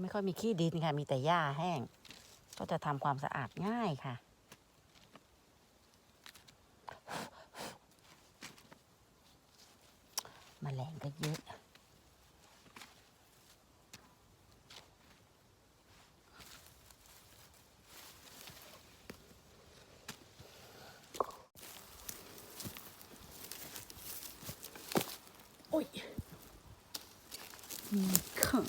ไม่ค่อยมีขี้ดินค่ะ มีแต่หญ้าแห้ง ก็จะทำความสะอาดง่ายค่ะ มแมลงก็เยอะโอ้ยมีขัง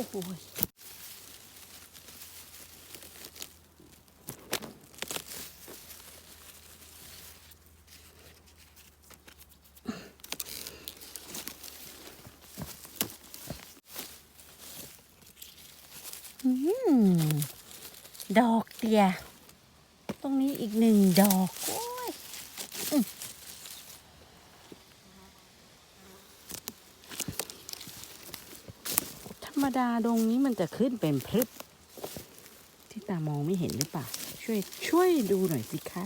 โอ้โหยอืมดอกเตียตรงนี้อีกหนึ่งดอก โอ้ยอืมธรรมดาดงนี้มันจะขึ้นเป็นพรึบ ที่ตามองไม่เห็นหรือเปล่า ช่วยช่วยดูหน่อยสิคะ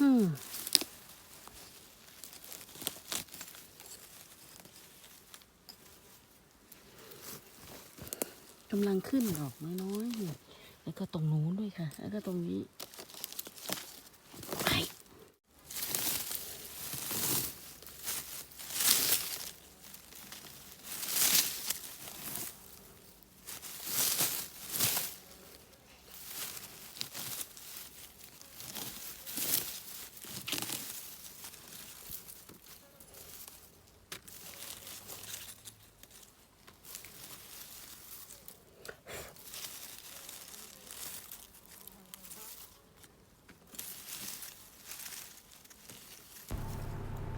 อืมกำลังขึ้นดอกน้อยๆอยู่แล้วก็ตรงนู้นด้วยค่ะ แล้วก็ตรงนี้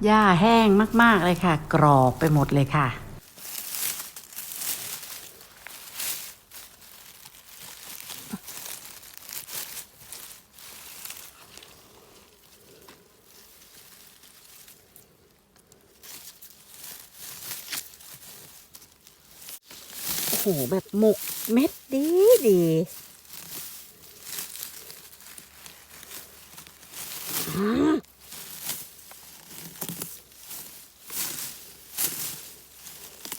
หญ้าแห้งมากๆเลยค่ะ กรอบไปหมดเลยค่ะ โอ้โห แบบหมกเม็ดดีดีอื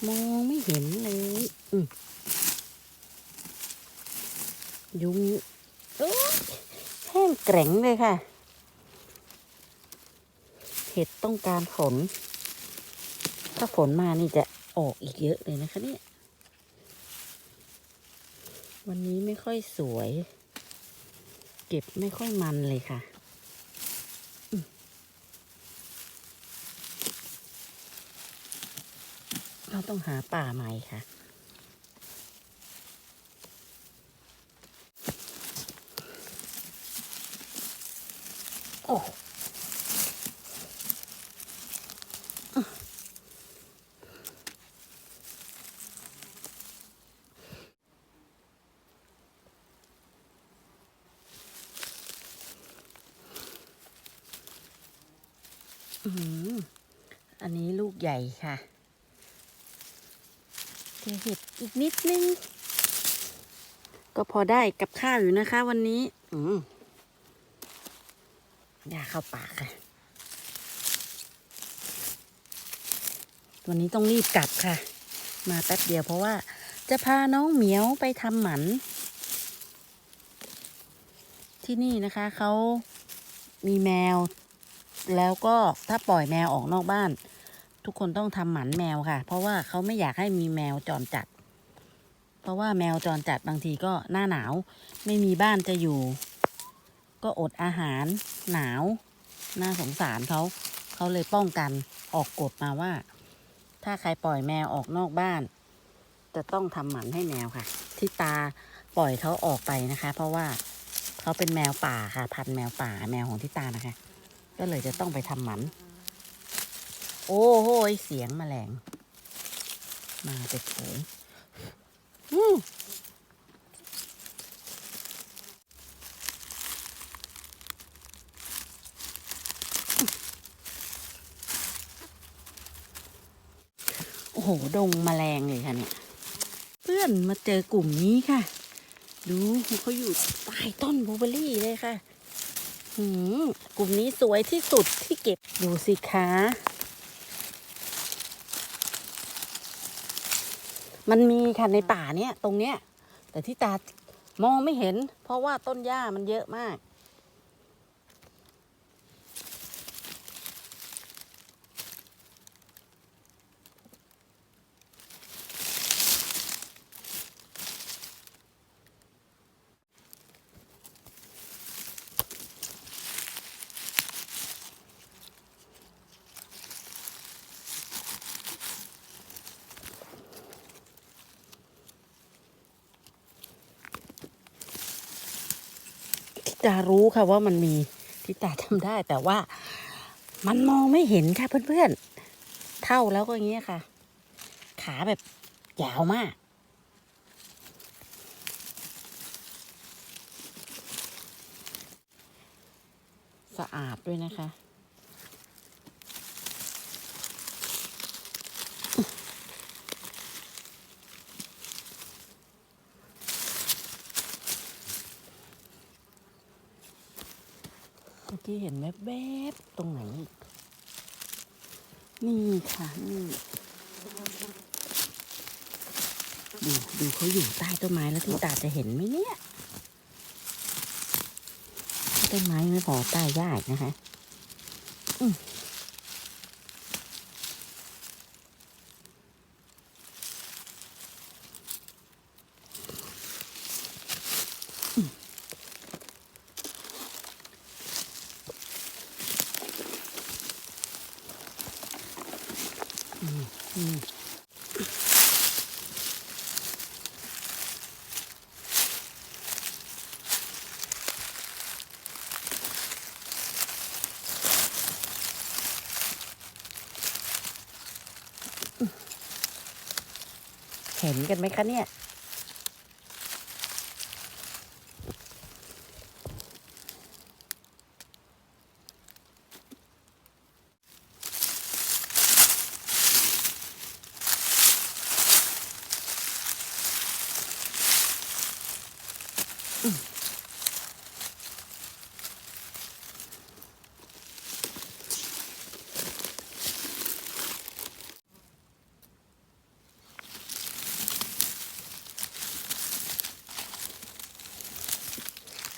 มองไม่เห็นเลยยุงแห้งแกร่งเลยค่ะ เห็ดต้องการฝน ถ้าฝนมานี่จะออกอีกเยอะเลยนะคะเนี่ย วันนี้ไม่ค่อยสวย เก็บไม่ค่อยมันเลยค่ะอืม เราต้องหาป่าใหม่ค่ะ โอ้อื้อหืออันนี้ลูกใหญ่ค่ะ เจอเห็ดอีกนิดนึง ก็พอได้กับข้าวอยู่นะคะ วันนี้ อืมอย่าเข้าปากค่ะ วันนี้ต้องรีบกลับค่ะ มาแป๊บเดียวเพราะว่า จะพาน้องเหมียวไปทำหมัน ที่นี่นะคะเขามีแมว แล้วก็ถ้าปล่อยแมวออกนอกบ้าน ทุกคนต้องทำหมันแมวค่ะ เพราะว่าเขาไม่อยากให้มีแมวจรจัด เพราะว่าแมวจรจัดบางทีก็หน้าหนาว ไม่มีบ้านจะอยู่ ก็อดอาหารหนาว น่าสงสารเขาเขาเลยป้องกันออกกฎมาว่า ถ้าใครปล่อยแมวออกนอกบ้าน จะต้องทำหมันให้แมวค่ะ ที่ตาปล่อยเขาออกไปนะคะ เพราะว่าเขาเป็นแมวป่าค่ะ พันแมวป่าแมวของที่ตานะคะ ก็เลยจะต้องไปทำหมัน โอ้โหเสียงแมลง มาเป็นโขงโอ้โห ดงแมลงเลยค่ะเนี่ย เพื่อนมาเจอกลุ่มนี้ค่ะ ดูเขาอยู่ใต้ต้นบูเบอร์รี่เลยค่ะ หืมกลุ่มนี้สวยที่สุดที่เก็บ ดูสิคะ มันมีค่ะในป่าเนี้ยตรงเนี้ยแต่ที่ตามองไม่เห็น เพราะว่าต้นหญ้ามันเยอะมาก ตารู้ค่ะว่ามันมีทิตาทำได้ แต่ว่ามันมองไม่เห็นค่ะเพื่อนๆ เท่าแล้วก็อย่างเงี้ยค่ะ ขาแบบยาวมาก สะอาดด้วยนะคะ เมื่อกี้เห็นแวบๆตรงไหน นี่ค่ะนี่ดูดูเขาอยู่ใต้ต้นไม้แล้วที่ตาจะเห็นไหมเนี่ยต้นไม้ไม่พอใต้ยาอีกนะคะ อืมอืม เห็นกันไหมคะเนี่ย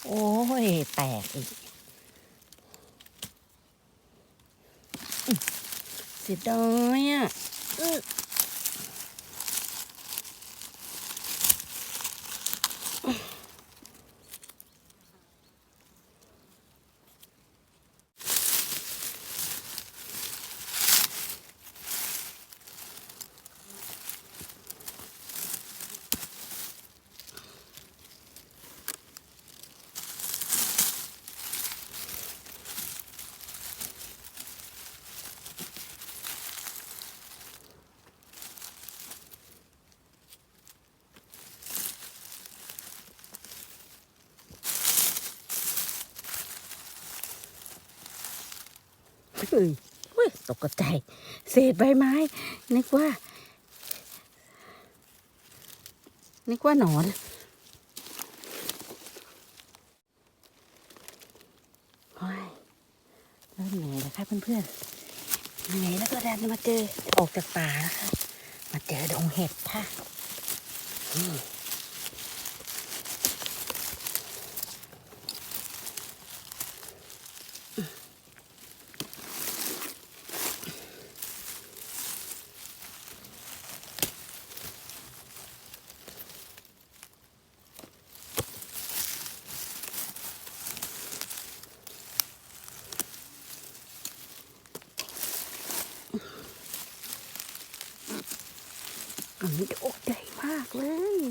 โอ้ย แตกอีกเสียดายอะ ตกใจ เศษใบไม้ นึกว่า นึกว่าหนอนโอ้ยเริ่มเหนื่อยแล้วค่ะเพื่อนๆเหนื่อยแล้วก็ดันมาเจอ ออกจากป่าแล้วค่ะมาเจอดงเห็ดค่ะ อันนี้ดอกใหญ่มากเลย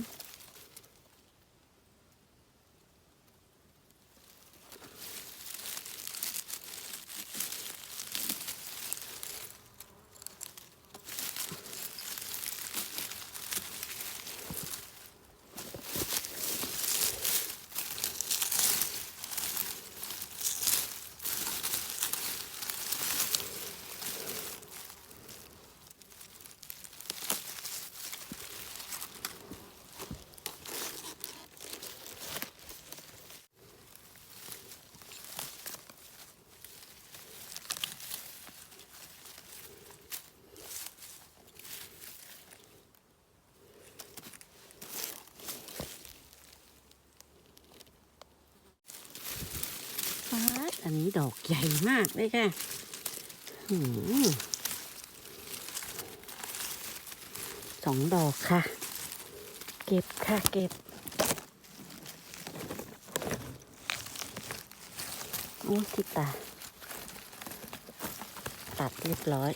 ฟาดอั นี้ดอกใหญ่มากเลยค่ะสองดอกค่ะ เก็บค่ะเก็บ โอ้ทิตา ตัดเรียบร้อย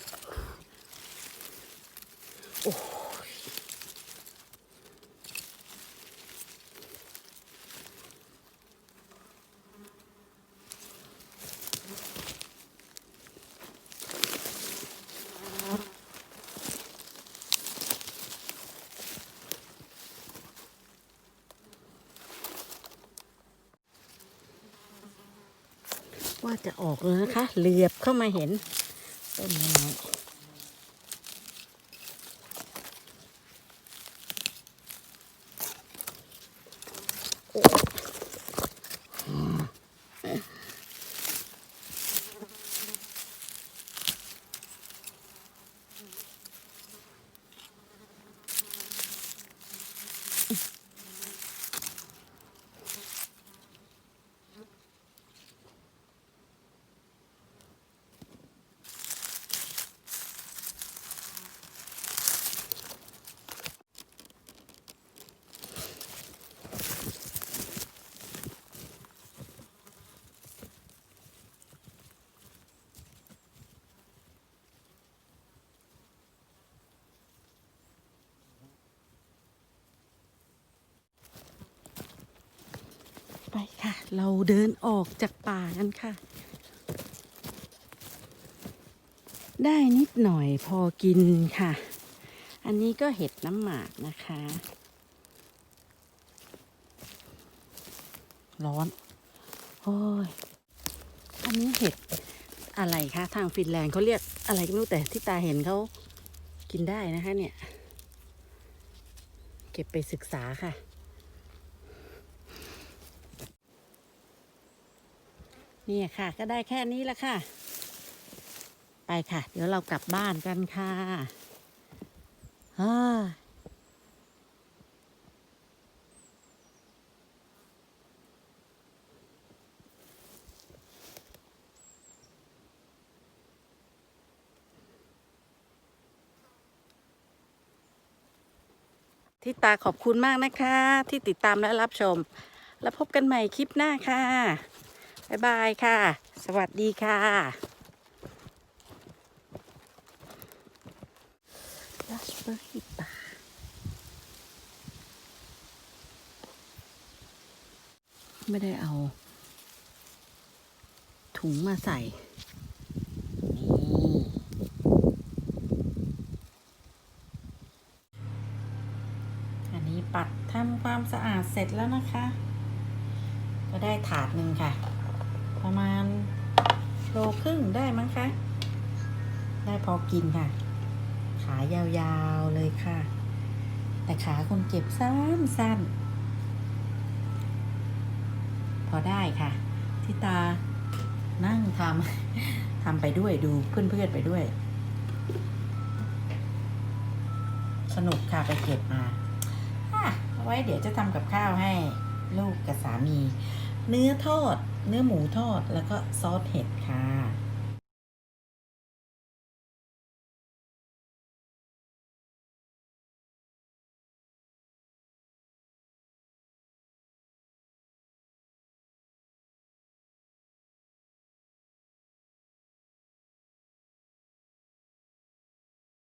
ว่าจะออกเลยนะคะ เหลือบเข้ามาเห็นต้นไม้ ไปค่ะ เราเดินออกจากป่ากันค่ะ ได้นิดหน่อยพอกินค่ะ อันนี้ก็เห็ดน้ำหมากนะคะ ร้อน โอ้ย อันนี้เห็ดอะไรคะทางฟินแลนด์เขาเรียกอะไรก็ไม่รู้แต่ที่ตาเห็นเขากินได้นะคะเนี่ย เก็บไปศึกษาค่ะ นี่ค่ะ ก็ได้แค่นี้ละค่ะ ไปค่ะ เดี๋ยวเรากลับบ้านกันค่ะที่ตาขอบคุณมากนะคะ ที่ติดตามและรับชม แล้วพบกันใหม่คลิปหน้าค่ะ บ๊ายบายค่ะ สวัสดีค่ะราสเบอร์รี่ป่าไม่ได้เอา ถุงมาใส่นี่อันนี้ปัดทำความสะอาดเสร็จแล้วนะคะ ก็ได้ถาดหนึ่งค่ะ ประมาณโลครึ่งได้มั้งคะ ได้พอกินค่ะ ขายาวๆเลยค่ะ แต่ขาคนเก็บสั้นๆ พอได้ค่ะที่ตานั่งทำทำไปด้วยดูเพื่อนๆไปด้วย สนุกค่ะไปเก็บมาเอาไว้เดี๋ยวจะทำกับข้าวให้ลูกกับสามี เนื้อทอด เนื้อหมูทอดแล้วก็ซอสเห็ดค่ะ